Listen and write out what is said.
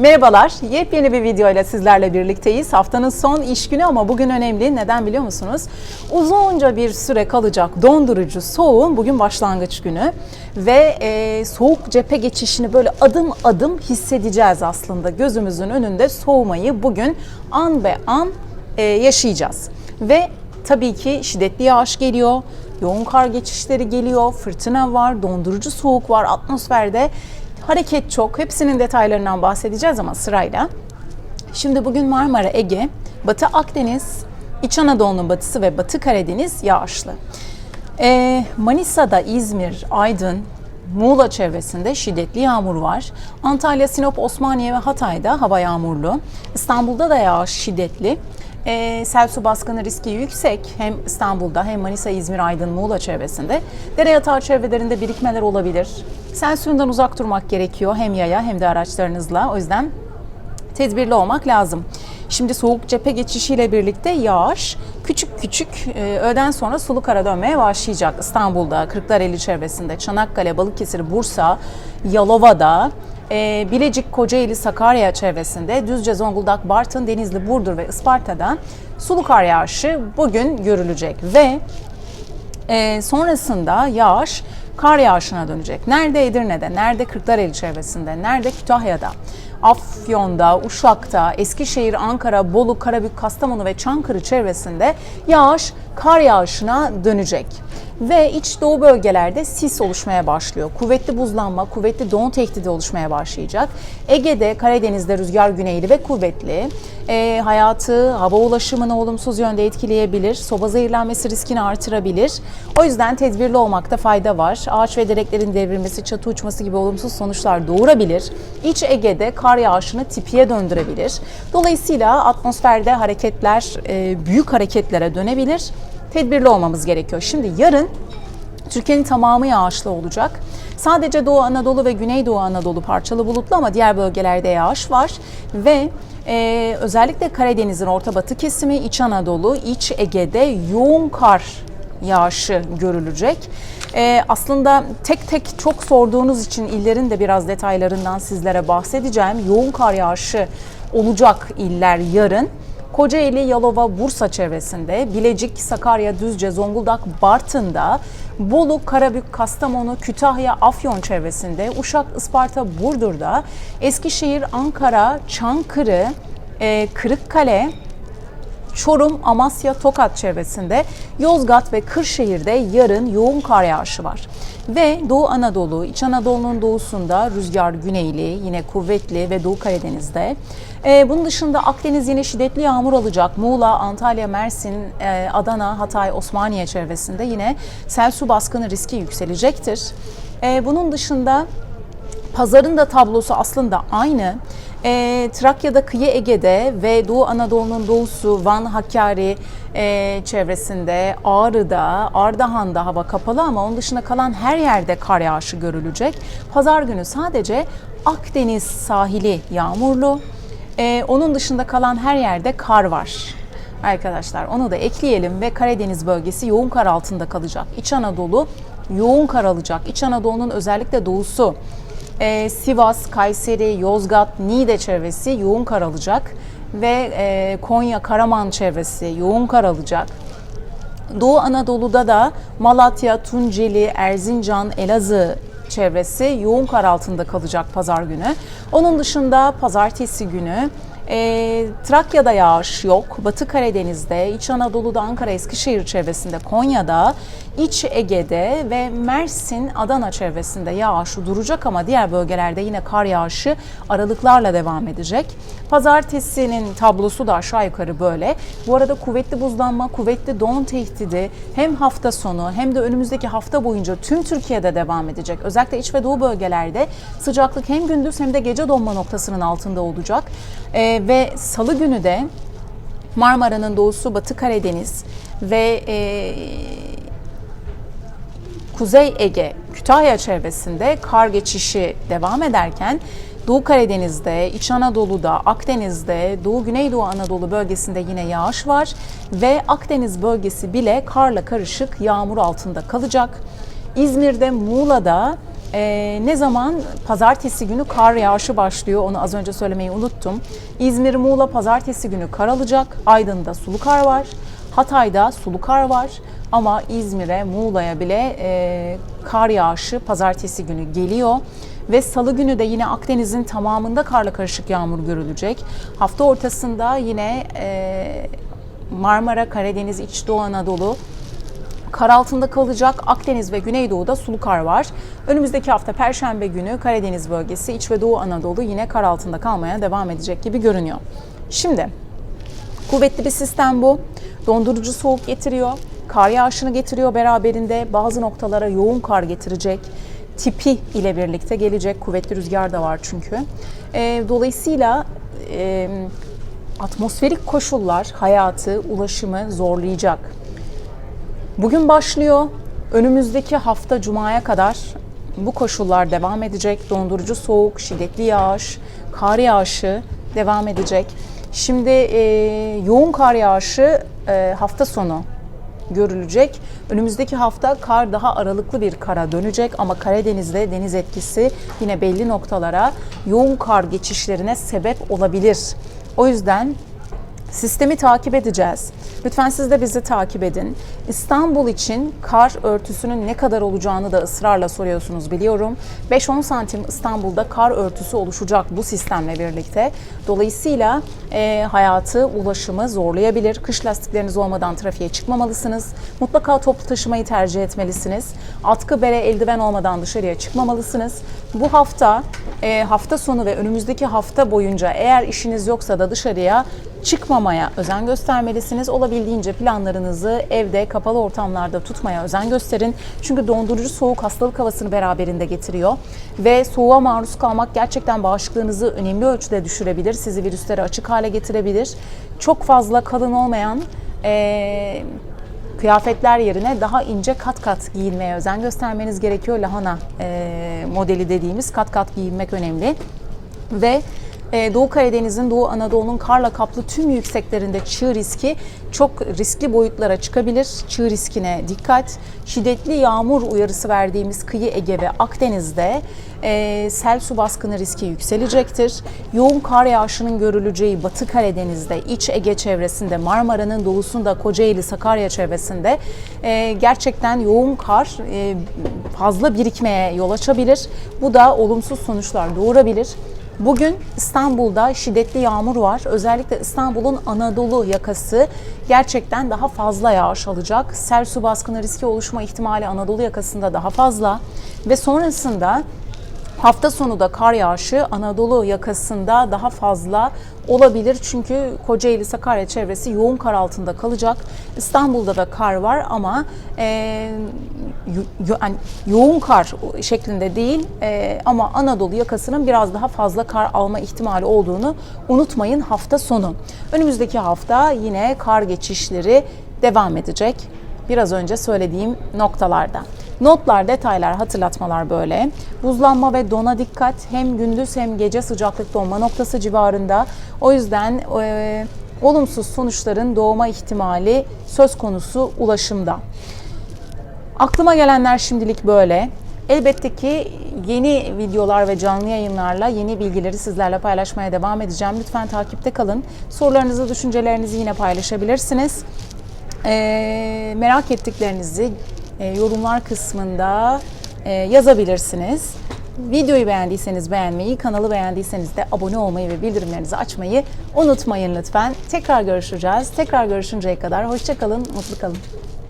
Merhabalar, yepyeni bir video ile sizlerle birlikteyiz. Haftanın son iş günü ama bugün önemli. Neden biliyor musunuz? Uzunca bir süre kalacak dondurucu soğuğun bugün başlangıç günü. Ve e, soğuk cephe geçişini böyle adım adım hissedeceğiz aslında. Gözümüzün önünde soğumayı bugün an be an e, yaşayacağız. Ve tabii ki şiddetli yağış geliyor, yoğun kar geçişleri geliyor, fırtına var, dondurucu soğuk var atmosferde. Hareket çok. Hepsinin detaylarından bahsedeceğiz ama sırayla. Şimdi bugün Marmara, Ege, Batı Akdeniz, İç Anadolu'nun batısı ve Batı Karadeniz yağışlı. Ee, Manisa'da, İzmir, Aydın, Muğla çevresinde şiddetli yağmur var. Antalya, Sinop, Osmaniye ve Hatay'da hava yağmurlu. İstanbul'da da yağış şiddetli. E, sel su baskını riski yüksek. Hem İstanbul'da hem Manisa, İzmir, Aydın, Muğla çevresinde. Dere yatağı çevrelerinde birikmeler olabilir. Sel suyundan uzak durmak gerekiyor hem yaya hem de araçlarınızla. O yüzden tedbirli olmak lazım. Şimdi soğuk cephe geçişiyle birlikte yağış küçük küçük e, öğleden sonra sulu kara dönmeye başlayacak. İstanbul'da, Kırklareli çevresinde, Çanakkale, Balıkesir, Bursa, Yalova'da, e, Bilecik, Kocaeli, Sakarya çevresinde, Düzce, Zonguldak, Bartın, Denizli, Burdur ve Isparta'da sulu kar yağışı bugün görülecek ve e, sonrasında yağış kar yağışına dönecek. Nerede Edirne'de, nerede Kırklareli çevresinde, nerede Kütahya'da, Afyon'da, Uşak'ta, Eskişehir, Ankara, Bolu, Karabük, Kastamonu ve Çankırı çevresinde yağış kar yağışına dönecek. Ve iç doğu bölgelerde sis oluşmaya başlıyor. Kuvvetli buzlanma, kuvvetli don tehdidi oluşmaya başlayacak. Ege'de, Karadeniz'de rüzgar güneyli ve kuvvetli. E, hayatı, hava ulaşımını olumsuz yönde etkileyebilir. Soba zehirlenmesi riskini artırabilir. O yüzden tedbirli olmakta fayda var. Ağaç ve direklerin devrilmesi, çatı uçması gibi olumsuz sonuçlar doğurabilir. İç Ege'de kar yağışını tipiye döndürebilir. Dolayısıyla atmosferde hareketler e, büyük hareketlere dönebilir tedbirli olmamız gerekiyor. Şimdi yarın Türkiye'nin tamamı yağışlı olacak. Sadece Doğu Anadolu ve Güneydoğu Anadolu parçalı bulutlu ama diğer bölgelerde yağış var ve e, özellikle Karadeniz'in orta batı kesimi, İç Anadolu, İç Ege'de yoğun kar yağışı görülecek. Ee, aslında tek tek çok sorduğunuz için illerin de biraz detaylarından sizlere bahsedeceğim. Yoğun kar yağışı olacak iller yarın. Kocaeli, Yalova, Bursa çevresinde, Bilecik, Sakarya, Düzce, Zonguldak, Bartın'da, Bolu, Karabük, Kastamonu, Kütahya, Afyon çevresinde, Uşak, Isparta, Burdur'da, Eskişehir, Ankara, Çankırı, e, Kırıkkale, Çorum, Amasya, Tokat çevresinde, Yozgat ve Kırşehir'de yarın yoğun kar yağışı var. Ve Doğu Anadolu, İç Anadolu'nun doğusunda rüzgar güneyli, yine kuvvetli ve Doğu Karadeniz'de. Ee, bunun dışında Akdeniz yine şiddetli yağmur alacak. Muğla, Antalya, Mersin, e, Adana, Hatay, Osmaniye çevresinde yine sel su baskını riski yükselecektir. Ee, bunun dışında Pazarın da tablosu aslında aynı. E, Trakya'da, Kıyı Ege'de ve Doğu Anadolu'nun doğusu, Van, Hakkari e, çevresinde, Ağrı'da, Ardahan'da hava kapalı ama onun dışında kalan her yerde kar yağışı görülecek. Pazar günü sadece Akdeniz sahili yağmurlu. E, onun dışında kalan her yerde kar var. Arkadaşlar onu da ekleyelim ve Karadeniz bölgesi yoğun kar altında kalacak. İç Anadolu yoğun kar alacak. İç Anadolu'nun özellikle doğusu, ee, Sivas, Kayseri, Yozgat, Niğde çevresi yoğun kar alacak ve e, Konya, Karaman çevresi yoğun kar alacak. Doğu Anadolu'da da Malatya, Tunceli, Erzincan, Elazığ çevresi yoğun kar altında kalacak pazar günü. Onun dışında pazartesi günü e, Trakya'da yağış yok. Batı Karadeniz'de, İç Anadolu'da, Ankara, Eskişehir çevresinde, Konya'da, İç Ege'de ve Mersin, Adana çevresinde yağış duracak ama diğer bölgelerde yine kar yağışı aralıklarla devam edecek. Pazartesinin tablosu da aşağı yukarı böyle. Bu arada kuvvetli buzlanma, kuvvetli don tehdidi hem hafta sonu hem de önümüzdeki hafta boyunca tüm Türkiye'de devam edecek. Özellikle iç ve doğu bölgelerde sıcaklık hem gündüz hem de gece donma noktasının altında olacak. Ee, ve salı günü de Marmara'nın doğusu, Batı Karadeniz ve e, Kuzey Ege, Kütahya çevresinde kar geçişi devam ederken Doğu Karadeniz'de, İç Anadolu'da, Akdeniz'de, Doğu Güneydoğu Anadolu bölgesinde yine yağış var ve Akdeniz bölgesi bile karla karışık yağmur altında kalacak. İzmir'de, Muğla'da Ee, ne zaman? Pazartesi günü kar yağışı başlıyor. Onu az önce söylemeyi unuttum. İzmir, Muğla pazartesi günü kar alacak. Aydın'da sulu kar var. Hatay'da sulu kar var. Ama İzmir'e, Muğla'ya bile e, kar yağışı pazartesi günü geliyor. Ve salı günü de yine Akdeniz'in tamamında karla karışık yağmur görülecek. Hafta ortasında yine e, Marmara, Karadeniz, İç Doğu Anadolu kar altında kalacak. Akdeniz ve Güneydoğu'da sulu kar var. Önümüzdeki hafta Perşembe günü Karadeniz bölgesi, İç ve Doğu Anadolu yine kar altında kalmaya devam edecek gibi görünüyor. Şimdi kuvvetli bir sistem bu. Dondurucu soğuk getiriyor. Kar yağışını getiriyor beraberinde. Bazı noktalara yoğun kar getirecek. Tipi ile birlikte gelecek. Kuvvetli rüzgar da var çünkü. Ee, dolayısıyla e, atmosferik koşullar hayatı, ulaşımı zorlayacak. Bugün başlıyor. Önümüzdeki hafta Cuma'ya kadar bu koşullar devam edecek. Dondurucu soğuk, şiddetli yağış, kar yağışı devam edecek. Şimdi e, yoğun kar yağışı e, hafta sonu görülecek. Önümüzdeki hafta kar daha aralıklı bir kara dönecek ama Karadeniz'de deniz etkisi yine belli noktalara yoğun kar geçişlerine sebep olabilir. O yüzden Sistemi takip edeceğiz. Lütfen siz de bizi takip edin. İstanbul için kar örtüsünün ne kadar olacağını da ısrarla soruyorsunuz biliyorum. 5-10 santim İstanbul'da kar örtüsü oluşacak bu sistemle birlikte. Dolayısıyla e, hayatı, ulaşımı zorlayabilir. Kış lastikleriniz olmadan trafiğe çıkmamalısınız. Mutlaka toplu taşımayı tercih etmelisiniz. Atkı, bere, eldiven olmadan dışarıya çıkmamalısınız. Bu hafta, e, hafta sonu ve önümüzdeki hafta boyunca eğer işiniz yoksa da dışarıya çıkmamaya özen göstermelisiniz. Olabildiğince planlarınızı evde kapalı ortamlarda tutmaya özen gösterin. Çünkü dondurucu soğuk hastalık havasını beraberinde getiriyor ve soğuğa maruz kalmak gerçekten bağışıklığınızı önemli ölçüde düşürebilir. Sizi virüslere açık hale getirebilir. Çok fazla kalın olmayan eee kıyafetler yerine daha ince kat kat giyinmeye özen göstermeniz gerekiyor. Lahana eee, modeli dediğimiz kat kat giyinmek önemli. Ve e, Doğu Karadeniz'in, Doğu Anadolu'nun karla kaplı tüm yükseklerinde çığ riski çok riskli boyutlara çıkabilir. Çığ riskine dikkat. Şiddetli yağmur uyarısı verdiğimiz kıyı Ege ve Akdeniz'de e, sel su baskını riski yükselecektir. Yoğun kar yağışının görüleceği Batı Karadeniz'de, İç Ege çevresinde, Marmara'nın doğusunda, Kocaeli, Sakarya çevresinde e, gerçekten yoğun kar e, fazla birikmeye yol açabilir. Bu da olumsuz sonuçlar doğurabilir. Bugün İstanbul'da şiddetli yağmur var. Özellikle İstanbul'un Anadolu yakası gerçekten daha fazla yağış alacak. Sel su baskını riski oluşma ihtimali Anadolu yakasında daha fazla ve sonrasında Hafta sonu da kar yağışı Anadolu yakasında daha fazla olabilir. Çünkü Kocaeli, Sakarya çevresi yoğun kar altında kalacak. İstanbul'da da kar var ama e, yo- yani yoğun kar şeklinde değil e, ama Anadolu yakasının biraz daha fazla kar alma ihtimali olduğunu unutmayın hafta sonu. Önümüzdeki hafta yine kar geçişleri devam edecek. Biraz önce söylediğim noktalarda. Notlar, detaylar, hatırlatmalar böyle. Buzlanma ve dona dikkat. Hem gündüz hem gece sıcaklık donma noktası civarında. O yüzden e, olumsuz sonuçların doğma ihtimali söz konusu ulaşımda. Aklıma gelenler şimdilik böyle. Elbette ki yeni videolar ve canlı yayınlarla yeni bilgileri sizlerle paylaşmaya devam edeceğim. Lütfen takipte kalın. Sorularınızı, düşüncelerinizi yine paylaşabilirsiniz. Ee, merak ettiklerinizi yorumlar kısmında e, yazabilirsiniz. Videoyu beğendiyseniz beğenmeyi, kanalı beğendiyseniz de abone olmayı ve bildirimlerinizi açmayı unutmayın lütfen. Tekrar görüşeceğiz. Tekrar görüşünceye kadar hoşçakalın, mutlu kalın.